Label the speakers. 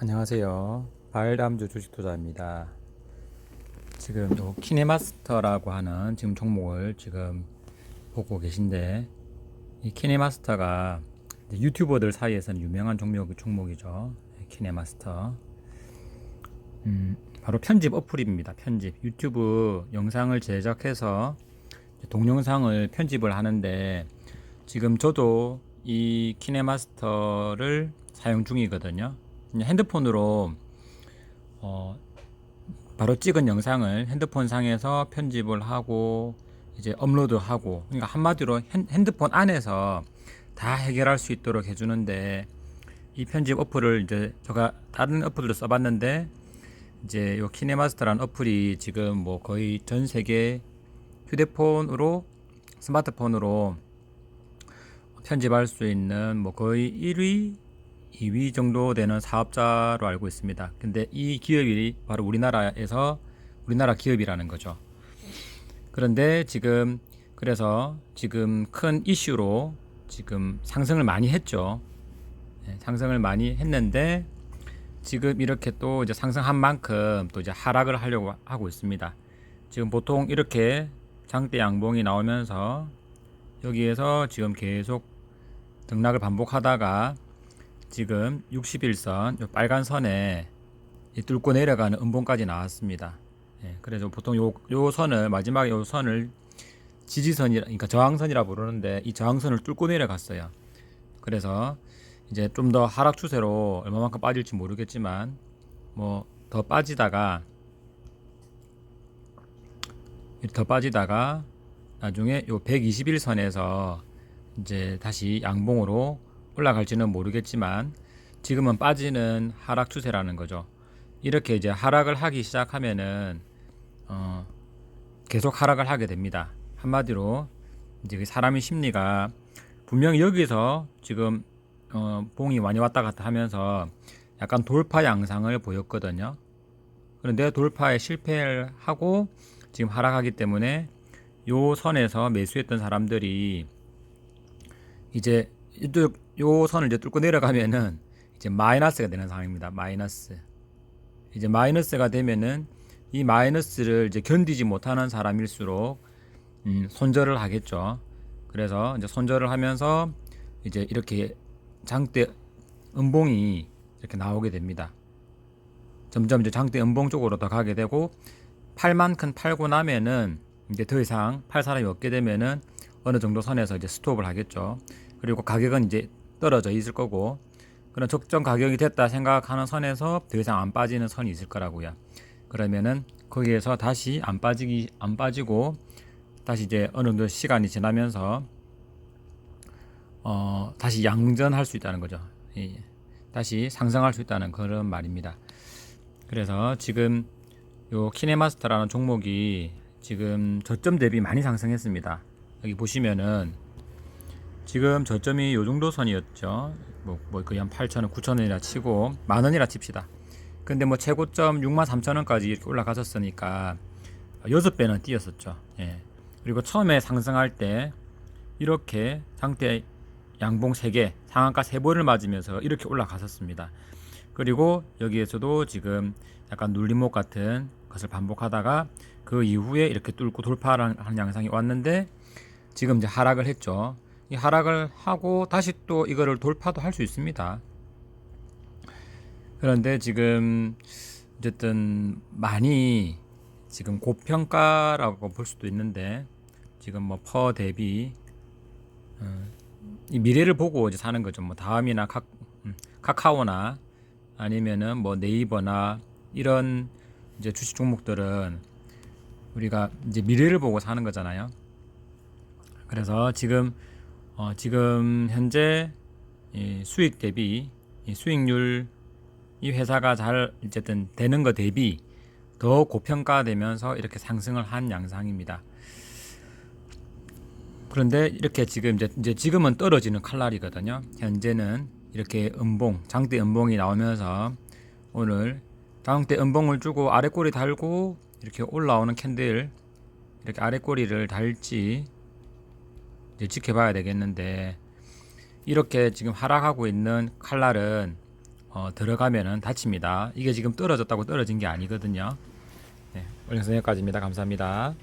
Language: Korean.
Speaker 1: 안녕하세요. 발담주 주식 투자입니다. 지금 요 키네마스터라고 하는 지금 종목을 지금 보고 계신데 이 키네마스터가 유튜버들 사이에서는 유명한 종목 종목이죠. 키네마스터. 음, 바로 편집 어플입니다. 편집 유튜브 영상을 제작해서 동영상을 편집을 하는데 지금 저도 이 키네마스터를 사용 중이거든요. 핸드폰으로 어, 바로 찍은 영상을 핸드폰 상에서 편집을 하고 이제 업로드하고 그러니까 한마디로 핸, 핸드폰 안에서 다 해결할 수 있도록 해주는데 이 편집 어플을 이제 제가 다른 어플도 써봤는데 이제 요 키네마스터라는 어플이 지금 뭐 거의 전 세계 휴대폰으로 스마트폰으로 편집할 수 있는 뭐 거의 1위, 2위 정도 되는 사업자로 알고 있습니다. 근데 이 기업이 바로 우리나라에서 우리나라 기업이라는 거죠. 그런데 지금 그래서 지금 큰 이슈로 지금 상승을 많이 했죠. 네, 상승을 많이 했는데 지금 이렇게 또 이제 상승한 만큼 또 이제 하락을 하려고 하고 있습니다. 지금 보통 이렇게 장대 양봉이 나오면서 여기에서 지금 계속 등락을 반복하다가 지금 61선 요 빨간 선에 이 뚫고 내려가는 음봉까지 나왔습니다. 예, 그래서 보통 요, 요 선을 마지막에 요 선을 지지선이 그러니까 저항선이라 부르는데 이 저항선을 뚫고 내려갔어요. 그래서 이제 좀 더 하락 추세로 얼마만큼 빠질지 모르겠지만 뭐 더 빠지다가 더 빠지다가 나중에 요 121선에서 이제 다시 양봉으로 올라갈지는 모르겠지만 지금은 빠지는 하락 추세라는 거죠. 이렇게 이제 하락을 하기 시작하면은 어 계속 하락을 하게 됩니다. 한마디로 이제 그 사람의 심리가 분명히 여기서 지금 어 봉이 많이 왔다 갔다 하면서 약간 돌파 양상을 보였거든요. 그런데 돌파에 실패를 하고 지금 하락하기 때문에 요 선에서 매수했던 사람들이 이제 이쪽 요 선을 이제 뚫고 내려가면은 이제 마이너스가 되는 상황입니다. 마이너스. 이제 마이너스가 되면은 이 마이너스를 이제 견디지 못하는 사람일수록 음, 손절을 하겠죠. 그래서 이제 손절을 하면서 이제 이렇게 장대 음봉이 이렇게 나오게 됩니다. 점점 이제 장대 음봉 쪽으로 더 가게 되고 팔만큼 팔고 나면은 이제 더 이상 팔 사람이 없게 되면은 어느 정도 선에서 이제 스톱을 하겠죠. 그리고 가격은 이제 떨어져 있을 거고 그런 적정 가격이 됐다 생각하는 선에서 더 이상 안 빠지는 선이 있을 거라고요. 그러면은 거기에서 다시 안 빠지기 안 빠지고 다시 이제 어느 정도 시간이 지나면서 어 다시 양전할 수 있다는 거죠. 예. 다시 상승할 수 있다는 그런 말입니다. 그래서 지금 요 키네마스터라는 종목이 지금 저점 대비 많이 상승했습니다. 여기 보시면은 지금 저점이 요 정도 선이었죠. 뭐, 뭐 거의 한 8,000원, 9,000원이라 치고 만 원이라 칩시다. 근데 뭐 최고점 6만 3천 원까지 이렇게 올라갔었으니까 여섯 배는 뛰었었죠. 예. 그리고 처음에 상승할 때 이렇게 상태 양봉 3개, 상한가 3번을 맞으면서 이렇게 올라갔었습니다. 그리고 여기에서도 지금 약간 눌림목 같은 것을 반복하다가 그 이후에 이렇게 뚫고 돌파하는 양상이 왔는데 지금 이제 하락을 했죠. 이 하락을 하고 다시 또 이거를 돌파도 할 수 있습니다. 그런데 지금 어쨌든 많이 지금 고평가라고 볼 수도 있는데 지금 뭐 퍼 대비 어, 이 미래를 보고 이제 사는 거죠. 뭐 다음이나 카, 음, 카카오나 아니면은 뭐 네이버나 이런 이제 주식 종목들은 우리가 이제 미래를 보고 사는 거잖아요. 그래서 지금 어, 지금 현재 이 수익 대비 이 수익률 이 회사가 잘 어쨌든 되는 거 대비 더 고평가되면서 이렇게 상승을 한 양상입니다. 그런데 이렇게 지금 이제, 지금은 떨어지는 칼날이거든요. 현재는 이렇게 음봉, 장대 음봉이 나오면서 오늘 장대 음봉을 주고 아래 꼬리 달고 이렇게 올라오는 캔들 이렇게 아래 꼬리를 달지 지켜봐야 되겠는데 이렇게 지금 하락하고 있는 칼날은 어, 들어가면은 다칩니다. 이게 지금 떨어졌다고 떨어진 게 아니거든요. 네, 오늘 여기까지입니다. 감사합니다.